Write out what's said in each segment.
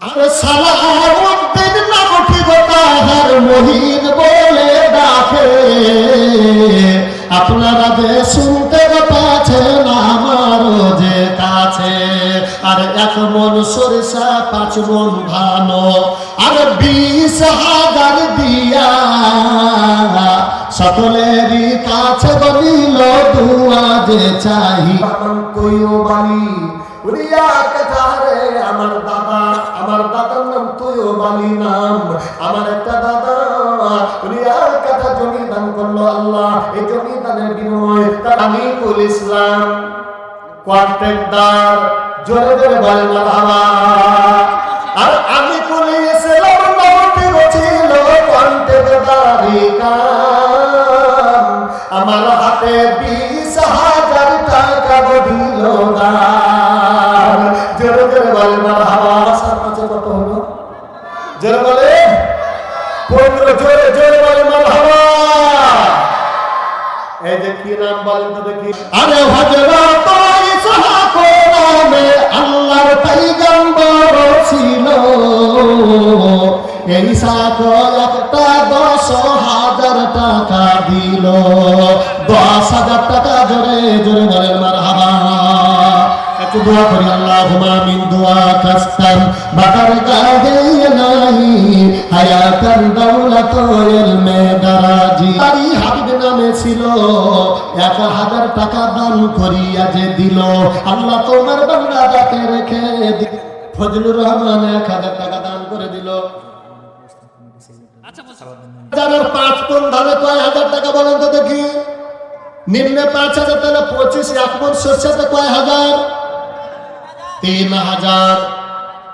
আর আপনারা যে শুনতে পাচ্ছেন আমারও যে কাছে, আর এক মন সরিষা, পাঁচ মন ধান, আর বিশ হাজার দিয়া। সকলেরই কাছে বলিল, দুয়া যে চাই কইও বাড়ি আমার দাদা আমার দাদার নাম তুইও বালি নাম। আমার একটা দাদা উড়িয়া দান করল আল্লাহ, এই জমি দানের বিনিময় তার আমি কুল ইসলাম কন্ট্রাক্টর জোরে জোরে বল মারহাবা আর আমি ইসলাম ছিল কন্ট্রাক্টরি কাম বল মারহাবা সার পাঁচে কত হলো? জোরে বলে। পনেরো জোরে জোরে বল মারহাবা এই যে কি নাম বলেন তো দেখি। আরে হযরত ঈসা কোরআনে আল্লাহর পয়গম্বর দশ হাজার টাকা দিল। দশ হাজার টাকা জোরে জোরে বলেন, মারহাবা। একটু দোয়া করি আল্লাহ মিন দোয়া কাস্তান বাকার গাহে নাই হায়াতান দৌলত ইলমে দারাজি আরি হাবিব নামে ছিল এক হাজার টাকা দান করিয়া যে দিল। আল্লাহ তোমার বাংলা যাকে রেখে ফজলুর রহমান এক হাজার টাকা দান করে দিল। হাজারের পাঁচ কোন ধারে কয় হাজার টাকা বলেন তো দেখি। নিম্নে পাঁচ হাজার তাহলে পঁচিশ এক মন শস্যতে কয় হাজার? তিন হাজার।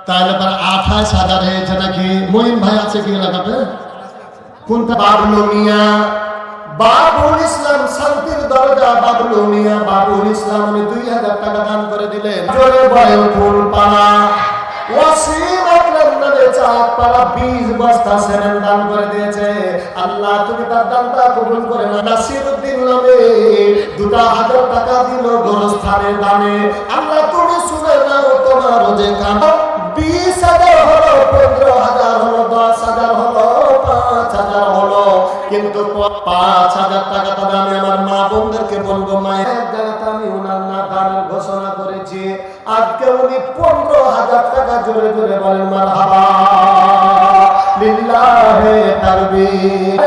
তাহলে পর আঠাশ হাজার হয়েছে নাকি? মহিন ভাই আছে কি এলাকাতে? কোনটা? বাবলু মিয়া বাবুল ইসলাম শান্তির দরজা বাবলু মিয়া বাবুল ইসলাম উনি দুই হাজার টাকা দান করে দিলেন। জোরে বয়ন ফুল পালা ওয়াসিম আকরাম নামে চাঁদ পালা বীজ বস্তা সেমেন দান করে দিয়েছে। আল্লাহ, তুমি তার দানটা কবুল করে না নাসিরউদ্দিন নামে দুটা হাজার টাকা দিল গোরস্থানের দানে। আল্লাহ নাও তোমার বিশ হাজার হলো, পনেরো হাজার হলো, দশ হাজার হলো, পাঁচ হাজার হলো। কিন্তু পাঁচ হাজার টাকা তবে আমি আমার মা বোনদেরকে বলব, মায়ের জায়গাতে আমি ওনার না দানের ঘোষণা করেছি। আজকে উনি পনেরো হাজার টাকা জোরে জোরে বলেন মার হাবা লিল্লাহে তাকবীর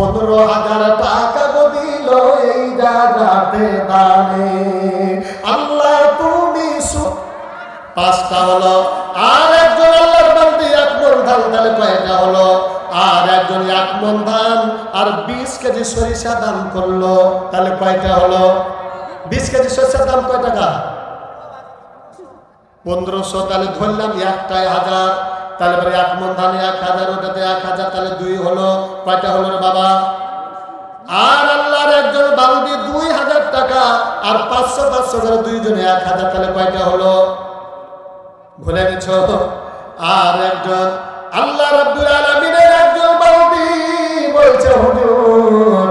পনেরো হাজার টাকা দিল এই জায়গাতে দানে। আল্লাহ, তুমি পাঁচটা হলো, আর একজন আল্লাহর বান্দি, এক মন ধান, তাহলে কয়টা হলো? আর একজন এক মন ধান, আর বিশ কেজি সরিষা দান করল, তাহলে কয়টা হলো? বিশ কেজি সরিষার দাম কয় টাকা পনেরোশো, তাহলে ধরলাম একটাই হাজার। তাহলে পরে এক মন ধানে, এক হাজার ওটাতে এক হাজার, তাহলে দুই হলো, কয়টা হলো বাবা? আর আল্লাহর একজন বান্দি দুই হাজার টাকা আর পাঁচশো পাঁচশো করে দুইজনে এক হাজার, তাহলে কয়টা হলো? ভুলে গেছ? আর একজন, আল্লাহ রাব্বুল আলামিনের একজন বান্দি বলছে, হুজুর,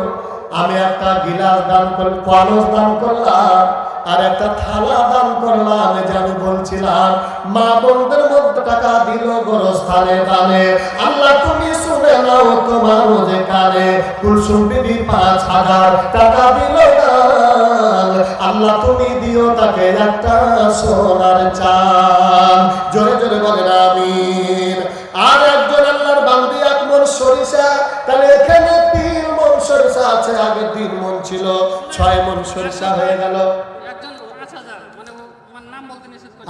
আমি একটা গিলাস দান করলাম কলস দান করলাম আর একটা থালা দান করলাম যে আমি বলছিলাম, মা বোনদের মধ্যে টাকা দিল গোরস্থানে দানে। আল্লাহ, তুমি শুনে নাও তোমার যে কানে। কুলসুম বিবি পাঁচ হাজার টাকা দিল দান। আল্লাহ, তুমি দিও তাকে একটা সোনার চান জোরে জোরে বলেন, আমিন। আর একজন আল্লাহর বান্দি সরিষা। তাহলে এখানে তিন মন সরিষা আছে, আগে তিন মন ছিল, ছয় মন সরিষা হয়ে গেল।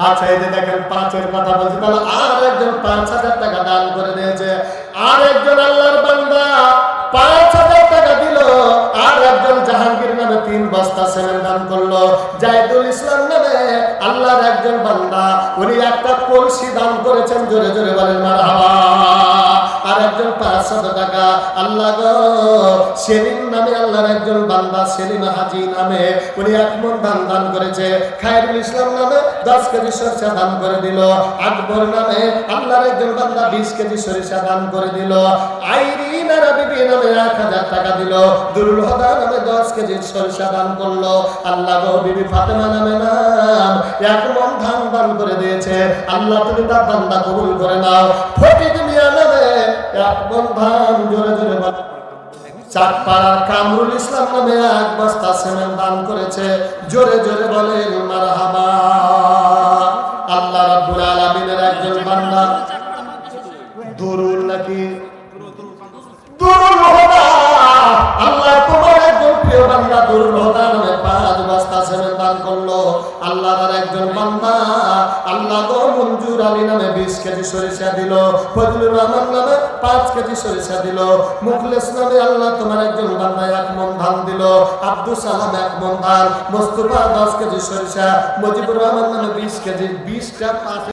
আচ্ছা এই যে দেখেন, পাঁচের কথা বলছি, তাহলে আর একজন পাঁচ হাজার টাকা দান করে দিয়েছে। আর একজন আল্লাহর বান্দা পাঁচ হাজার টাকা দিল। আর একজন জাহাঙ্গীর নামে তিন বস্তা সেমেন্ট দান করল। জাহিদুল ইসলাম নামে আল্লাহর একজন বান্দা, উনি একটা কলসি দান করেছেন, জোরে জোরে বলেন, মারহাবা। আর একজন পাঁচশত টাকা। আল্লাহ সেলিম নামে আল্লাহর একজন বান্দা সেলিম হাজি নামে উনি এক মন দান দান করেছে। খায়রুল ইসলাম নামে দশ কেজি সরিষা দান করে দিল। আকবর নামে আল্লাহর একজন বান্দা বিশ কেজি সরিষা দান করে দিল। আইরিন আর বিবি নামে এক হাজার টাকা দিল। দুরুল হদা নামে দশ কেজি সরিষা দান করল। আল্লাহ বিবি ফাতেমা নামে নাম এক মন ধান দান করে দিয়েছে। আল্লাহ তুমি তার বান্দা কবুল করে নাও। ফটিক মিয়া নামে জোরে কামরুল ইসলাম নামে এক বস্তা সিমেন্ট দান করেছে। জোরে জোরে বলেন মারহাবা। কেজি সরিষা দিল, মুখলেস নামে আল্লাহ তোমার একজন বান্দা এক মন ধান দিল, আব্দুল সালাম এক মন ধান। মোস্তফা দশ কেজি সরিষা, মুজিবুর রহমান নামে বিশ কেজি, বিশটা পাঁচ